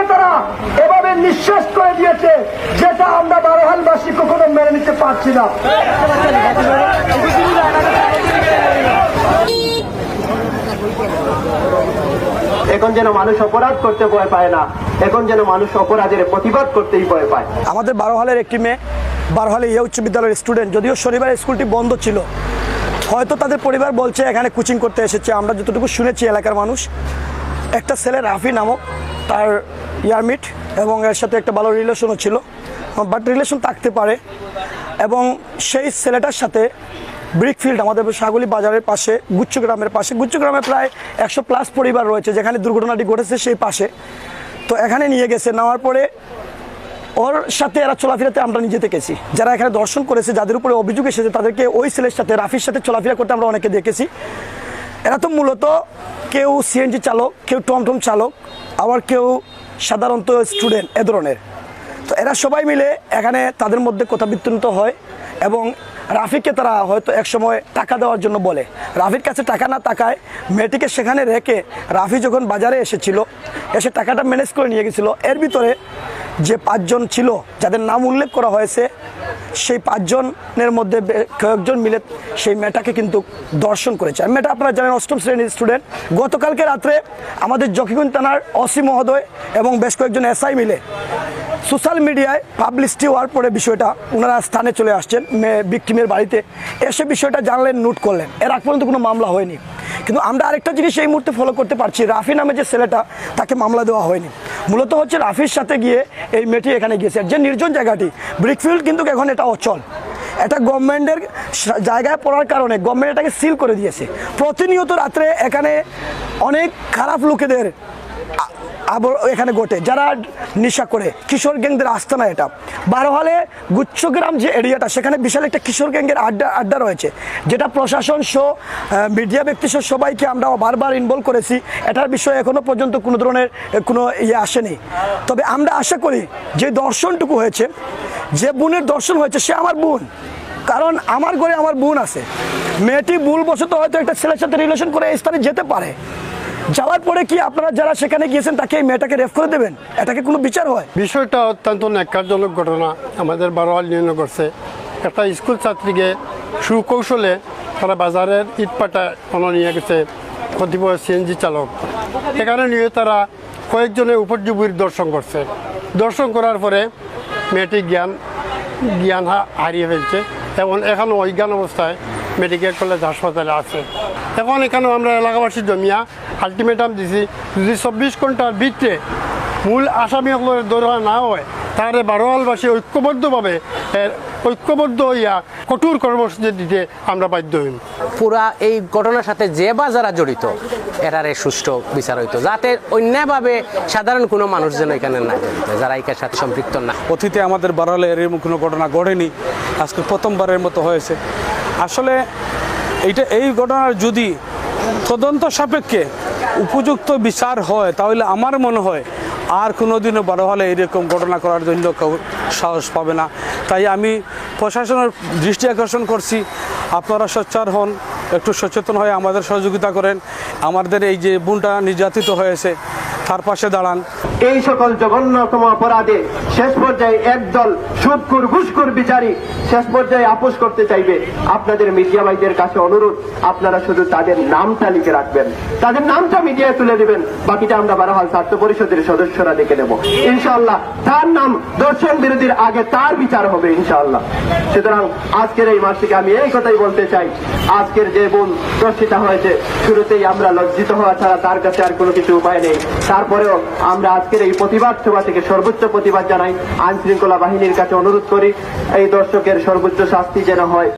রাফিকে তারা এভাবে নিঃশেষ করে দিয়েছে, যেটা আমরা বারোহালবাসী কখনো মেনে নিতে পারছি না। এখন যেন মানুষ অপরাধ করতে ভয় পায় না, এখন যেন মানুষ অপরাধের প্রতিবাদ করতেই ভয় পায়। আমাদের বারো হলের একটি মেয়ে বারো হলে ইয়ে উচ্চ বিদ্যালয়ের স্টুডেন্ট যদিও শনিবার স্কুলটি বন্ধ ছিল। হয়তো তাদের পরিবার বলছে, এখানে কোচিং করতে এসেছে। আমরা যতটুকু শুনেছি এলাকার মানুষ একটা ছেলে, রাফি নামক, তার ইয়ারমিট এবং এর সাথে একটা ভালো রিলেশনও ছিল। বাট রিলেশন থাকতে পারে। এবং সেই ছেলেটার সাথে ব্রিকফিল্ড আমাদের সাগলি বাজারের পাশে, গুচ্ছ গ্রামের পাশে, গুচ্ছ গ্রামে প্রায় একশো প্লাস পরিবার রয়েছে, যেখানে দুর্ঘটনাটি ঘটেছে সেই পাশে। তো এখানে নিয়ে গেছে, নেওয়ার পরে ওর সাথে এরা চলাফেরাতে আমরা নিজে দেখেছি যারা এখানে দর্শন করেছে, যাদের উপরে অভিযোগ এসেছে, তাদেরকে ওই ছেলের সাথে, রাফির সাথে চলাফেরা করতে আমরা অনেকে দেখেছি। এরা তো মূলত কেউ সিএনজি চালক, কেউ টমটম চালক, আবার কেউ সাধারণত স্টুডেন্ট এ ধরনের। তো এরা সবাই মিলে এখানে তাদের মধ্যে কথা বিতরণিত হয় এবং রাফিকে তারা হয়তো একসময় টাকা দেওয়ার জন্য বলে। রাফির কাছে টাকা না টাকায় মেয়েটিকে সেখানে রেখে রাফি যখন বাজারে এসেছিল, এসে টাকাটা ম্যানেজ করে নিয়ে গেছিল। এর ভিতরে যে পাঁচজন ছিল, যাদের নাম উল্লেখ করা হয়েছে সেই পাঁচজনের মধ্যে কয়েকজন মিলে সেই মেয়েটাকে কিন্তু দর্শন করেছে। আর মেয়েটা আপনারা জানেন, অষ্টম শ্রেণির স্টুডেন্ট গতকালকে রাত্রে আমাদের জকিগঞ্জ থানার অসি মহোদয় এবং বেশ কয়েকজন এসআই মিলে সোশ্যাল মিডিয়ায় পাবলিসিটি হওয়ার পরে বিষয়টা ওনারা স্থানে চলে আসছেন বিক্টিমের বাড়িতে। এসে বিষয়টা জানলেন, নোট করলেন। এর আগ পর্যন্ত কোনো মামলা হয়নি। কিন্তু আমরা আরেকটা জিনিস এই মুহূর্তে ফলো করতে পারছি, রাফি নামে যে ছেলেটা, তাকে মামলা দেওয়া হয়নি। মূলত হচ্ছে রাফির সাথে গিয়ে এই মেয়েটি এখানে গিয়েছে। যে নির্জন জায়গাটি, ব্রিকফিল্ড কিন্তু এখন এটা অচল। এটা গভর্নমেন্টের জায়গায় পড়ার কারণে গভর্নমেন্ট এটাকে সিল করে দিয়েছে। প্রতিনিয়ত রাত্রে এখানে অনেক খারাপ লোকেদের এখানে ঘটে। যারা নেশা করে, কিশোর গ্যাংদের আস্তানা এটা। বারো হলে গুচ্ছগ্রাম যে এরিয়াটা, সেখানে বিশাল একটা কিশোর গ্যাংয়ের আড্ডা আড্ডা রয়েছে। যেটা প্রশাসন সহ মিডিয়া ব্যক্তি সহ সবাইকে আমরা বারবার ইনভলভ করেছি। এটার বিষয়ে এখনও পর্যন্ত কোনো ধরনের কোনো ইয়ে আসেনি। তবে আমরা আশা করি, যে দর্শনটুকু হয়েছে, যে বোনের দর্শন হয়েছে, সে আমার বোন। কারণ আমার ঘরে আমার বোন আছে। মেয়েটি ভুলবশত হয়তো একটা ছেলের সাথে রিলেশন করে এই স্থানে যেতে পারে। যাওয়ার পরে কি আপনারা যারা সেখানে গিয়েছেন তাকে এই মেয়েটাকে রেফ করে দেবেন? এটাকে কোনো বিচার হয়? বিষয়টা অত্যন্ত ন্যাক্কারজনক ঘটনা। আমাদের বারোয়াল নির্ণয় করছে। একটা স্কুল ছাত্রীকে সুকৌশলে তারা বাজারের ইটপাটা কোনো নিয়ে গেছে। কতিপয় সিএনজি চালক। এখানে নিয়ে তারা কয়েকজনের উপজীবীর দর্শন করছে। দর্শন করার পরে মেয়েটি জ্ঞান জ্ঞান হারিয়ে ফেলছে এবং এখন অজ্ঞান অবস্থায় মেডিকেল কলেজ হাসপাতালে আছে। এখন এখানেও আমরা এলাকাবাসী জমিয়া আলটিমেটাম দিছি যদি চব্বিশ ঘণ্টার ভিতরে মূল আসামিসকলের দৌড়া না হয় তাহলে বারোয়ালবাসী ঐক্যবদ্ধভাবে এর ঐক্যবদ্ধ হইয়া কঠোর কর্মসূচি দিতে আমরা বাধ্য হইম। পুরা এই ঘটনার সাথে যে বা যারা জড়িত এরারে সুষ্ঠু বিচার হইতো যাতে অন্যায়ভাবে সাধারণ কোনো মানুষ যেন এখানে না যারা এটার সাথে সম্পৃক্ত না। অতীতে আমাদের বাড়ালে এরকম কোনো ঘটনা ঘটেনি আজকে প্রথমবারের মতো হয়েছে। আসলে এইটা এই ঘটনার যদি তদন্ত সাপেক্ষে উপযুক্ত বিচার হয়, তাহলে আমার মনে হয় আর কোনো দিনও বড় হলে এরকম ঘটনা করার জন্য কেউ সাহস পাবে না। তাই আমি প্রশাসনের দৃষ্টি আকর্ষণ করছি। আপনারা সোচ্চার হন, একটু সচেতন হয়ে আমাদের সহযোগিতা করেন। আমাদের এই যে বোনটা নির্যাতিত হয়েছে, তার পাশে দাঁড়ান। এই সকল জঘন্যতম অপরাধে শেষ পর্যায়ে একদল সুদকুর ঘুষকুর বিচারী শেষ পর্যায়ে আপোষ করতে চাইবে। আপনাদের মিডিয়া ভাইদের কাছে অনুরোধ, আপনারা শুধু তাদের নামটা লিখে রাখবেন। তাদের নামটা মিডিয়ায় তুলে দিবেন, বাকিটা আমরা বারাহাল স্বার্থ পরিষদের সদস্যরা দেখে নেব। ইনশাআল্লাহ, তার নাম দর্শন বিরোধীর আগে তার বিচার হবে, ইনশাআল্লাহ। সুতরাং আজকের এই মাস থেকে আমি এই কথাই বলতে চাই। আজকের যে বোন দর্শিতা হয়েছে, শুরুতেই আমরা লজ্জিত হওয়া ছাড়া তার কাছে আর কোনো কিছু উপায় নেই। তারপরেও আমরা আজকের এই প্রতিবাদ সভা থেকে সর্বোচ্চ প্রতিবাদ জানাই আইন শৃঙ্খলা বাহিনীর কাছে অনুরোধ করি, এই দর্শকের সর্বোচ্চ শাস্তি যেন হয়।